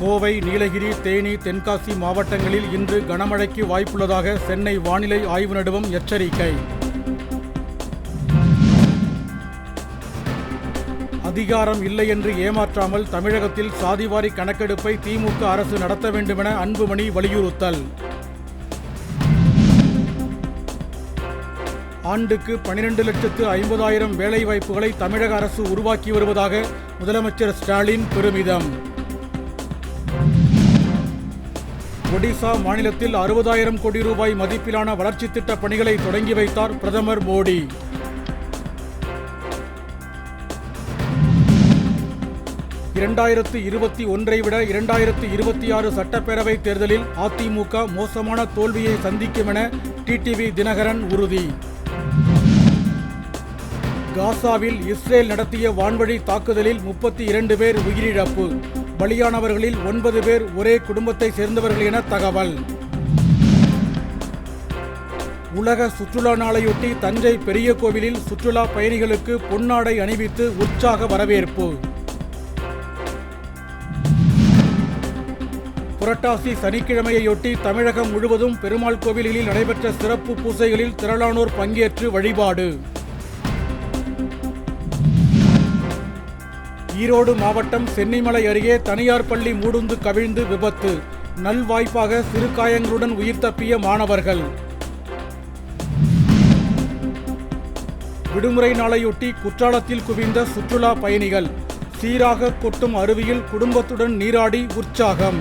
கோவை நீலகிரி தேனி தென்காசி மாவட்டங்களில் இன்று கனமழைக்கு வாய்ப்புள்ளதாக சென்னை வானிலை ஆய்வு நடுவம் எச்சரிக்கை. அதிகாரம் இல்லை என்று ஏமாற்றாமல் தமிழகத்தில் சாதிவாரி கணக்கெடுப்பை திமுக அரசு நடத்த வேண்டுமென அன்புமணி வலியுறுத்தல். ஆண்டுக்கு பனிரெண்டு லட்சத்து ஐம்பதாயிரம் வேலைவாய்ப்புகளை தமிழக அரசு உருவாக்கி வருவதாக முதலமைச்சர் ஸ்டாலின் பெருமிதம். ஒடிசா மாநிலத்தில் அறுபதாயிரம் கோடி ரூபாய் மதிப்பிலான வளர்ச்சித் திட்ட பணிகளை தொடங்கி வைத்தார் பிரதமர் மோடி. இரண்டாயிரத்து இருபத்தி ஒன்றை விட இரண்டாயிரத்து இருபத்தி ஆறு சட்டப்பேரவை தேர்தலில் அதிமுக மோசமான தோல்வியை சந்திக்கும் என டிடிவி தினகரன் உறுதி. காசாவில் இஸ்ரேல் நடத்திய வான்வழி தாக்குதலில் முப்பத்தி இரண்டு பேர் உயிரிழப்பு. பலியானவர்களில் ஒன்பது பேர் ஒரே குடும்பத்தை சேர்ந்தவர்கள் என தகவல். உலக சுற்றுலா நாளையொட்டி தஞ்சை பெரிய கோவிலில் சுற்றுலா பயணிகளுக்கு பொன்னாடை அணிவித்து உற்சாக வரவேற்பு. புரட்டாசி சனிக்கிழமையொட்டி தமிழகம் முழுவதும் பெருமாள் கோவில்களில் நடைபெற்ற சிறப்பு பூசைகளில் திரளானோர் பங்கேற்று வழிபாடு. ஈரோடு மாவட்டம் சென்னிமலை அருகே தனியார் பள்ளி மூடுந்து கவிழ்ந்து விபத்து. நல்வாய்ப்பாக சிறு காயங்களுடன் உயிர் தப்பிய மாணவர்கள். விடுமுறை நாளையொட்டி குற்றாலத்தில் குவிந்த சுற்றுலா பயணிகள். சீராக கொட்டும் அருவியில் குடும்பத்துடன் நீராடி உற்சாகம்.